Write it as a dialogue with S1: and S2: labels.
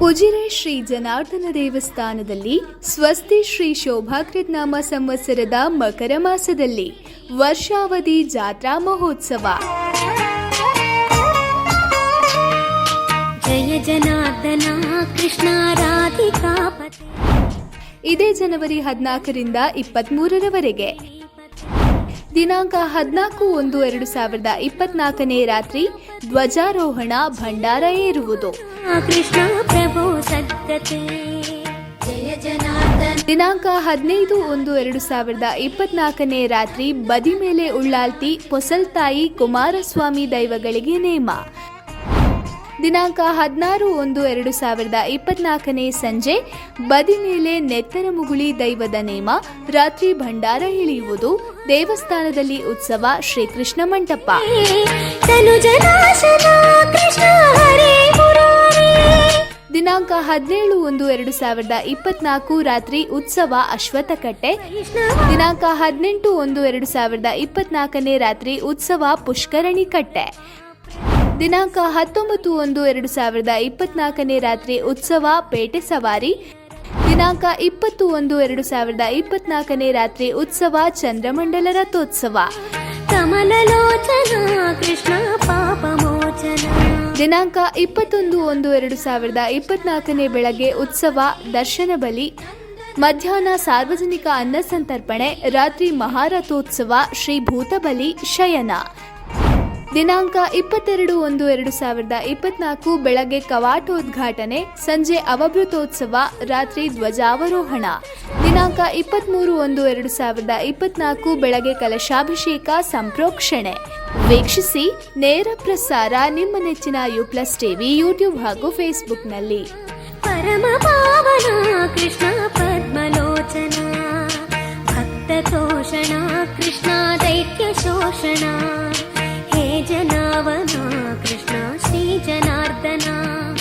S1: ಉಜಿರೆ ಶ್ರೀ ಜನಾರ್ದನ ದೇವಸ್ಥಾನದಲ್ಲಿ ಸ್ವಸ್ತಿ ಶ್ರೀ ಶೋಭಾಕೃತ್ನಾಮ ಸಂವತ್ಸರದ ಮಕರ ಮಾಸದಲ್ಲಿ ವರ್ಷಾವಧಿ ಜಾತ್ರಾ ಮಹೋತ್ಸವ.
S2: ಜಯ ಜನಾರ್ದನ ಕೃಷ್ಣ ರಾಧಿಕಾಪತಿ
S1: ಇದೇ ಜನವರಿ ಹದಿನಾಲ್ಕರಿಂದ ಇಪ್ಪತ್ತ್ಮೂರರವರೆಗೆ ದಿನಾಂಕ ಹದಿನಾಲ್ಕು ಒಂದು ಎರಡು ಸಾವಿರದ ಇಪ್ಪತ್ನಾಲ್ಕನೇ ರಾತ್ರಿ ಧ್ವಜಾರೋಹಣ ಭಂಡಾರ ಏರುವುದು.
S2: ಕೃಷ್ಣ ಪ್ರಭು ಸದ್ಗತೆ.
S1: ದಿನಾಂಕ ಹದಿನೈದು ಒಂದು ಎರಡು ಸಾವಿರದ ಇಪ್ಪತ್ನಾಲ್ಕನೇ ರಾತ್ರಿ ಬದಿ ಮೇಲೆ ಉಳ್ಳಾಲ್ತಿ ಪೊಸಲ್ತಾಯಿ ಕುಮಾರಸ್ವಾಮಿ ದೈವಗಳಿಗೆ ನೇಮ. ದಿನಾಂಕ ಹದಿನಾರು ಒಂದು ಎರಡು ಸಾವಿರದ ಇಪ್ಪತ್ನಾಲ್ಕನೇ ಸಂಜೆ ಬದಿ ಮೇಲೆ ನೆತ್ತರ ಮುಗುಳಿ ದೈವದ ನೇಮ ರಾತ್ರಿ ಭಂಡಾರ ಇಳಿಯುವುದು ದೇವಸ್ಥಾನದಲ್ಲಿ ಉತ್ಸವ ಶ್ರೀಕೃಷ್ಣ ಮಂಟಪ. ದಿನಾಂಕ ಹದಿನೇಳು ಒಂದು ಎರಡು ಸಾವಿರದ ಇಪ್ಪತ್ನಾಲ್ಕು ರಾತ್ರಿ ಉತ್ಸವ ಅಶ್ವತ್ಥಕಟ್ಟೆ. ದಿನಾಂಕ ಹದಿನೆಂಟು ಒಂದು ಎರಡು ಸಾವಿರದ ಇಪ್ಪತ್ನಾಲ್ಕನೇ ರಾತ್ರಿ ಉತ್ಸವ ಪುಷ್ಕರಣಿ ಕಟ್ಟೆ. ದಿನಾಂಕ ಹತ್ತೊಂಬತ್ತು ಒಂದು ಎರಡು ಸಾವಿರದ ಇಪ್ಪತ್ನಾಲ್ಕನೇ ರಾತ್ರಿ ಉತ್ಸವ ಪೇಟೆ ಸವಾರಿ. ದಿನಾಂಕ ಇಪ್ಪತ್ತು ಒಂದು ಎರಡು ಸಾವಿರದ ಇಪ್ಪತ್ನಾಲ್ಕನೇ ರಾತ್ರಿ ಉತ್ಸವ ಚಂದ್ರಮಂಡಲ ರಥೋತ್ಸವ.
S2: ಕಮಲಲೋಚನ ಕೃಷ್ಣ ಪಾಪ ಮೋಚನ
S1: ದಿನಾಂಕ ಇಪ್ಪತ್ತೊಂದು ಒಂದು ಎರಡು ಸಾವಿರದ ಇಪ್ಪತ್ನಾಲ್ಕನೇ ಬೆಳಗ್ಗೆ ಉತ್ಸವ ದರ್ಶನ ಬಲಿ. ಮಧ್ಯಾಹ್ನ ಸಾರ್ವಜನಿಕ ಅನ್ನ ಸಂತರ್ಪಣೆ ರಾತ್ರಿ ಮಹಾರಥೋತ್ಸವ ಶ್ರೀ ಭೂತಬಲಿ ಶಯನ. ದಿನಾಂಕ ಇಪ್ಪತ್ತೆರಡು ಒಂದು ಎರಡು ಸಾವಿರದ ಇಪ್ಪತ್ನಾಲ್ಕು ಬೆಳಗ್ಗೆ ಕವಾಟೋದ್ಘಾಟನೆ, ಸಂಜೆ ಅವಭೃತೋತ್ಸವ, ರಾತ್ರಿ ಧ್ವಜಾವರೋಹಣ. ದಿನಾಂಕ ಇಪ್ಪತ್ತ್ಮೂರು ಒಂದು ಎರಡು ಸಾವಿರದ ಇಪ್ಪತ್ನಾಲ್ಕು ಬೆಳಗ್ಗೆ ಕಲಶಾಭಿಷೇಕ ಸಂಪ್ರೋಕ್ಷಣೆ. ವೀಕ್ಷಿಸಿ ನೇರ ಪ್ರಸಾರ ನಿಮ್ಮ ನೆಚ್ಚಿನ ಯು ಪ್ಲಸ್ ಟಿವಿ ಯೂಟ್ಯೂಬ್ ಹಾಗೂ ಫೇಸ್ಬುಕ್ನಲ್ಲಿ.
S2: ಪರಮ ಪಾವನ ಕೃಷ್ಣ ಪದ್ಮಲೋಚನ. ಭಕ್ತ ತೋಷಣ ಕೃಷ್ಣ ದೈತ್ಯ ಶೋಷಣ जने जना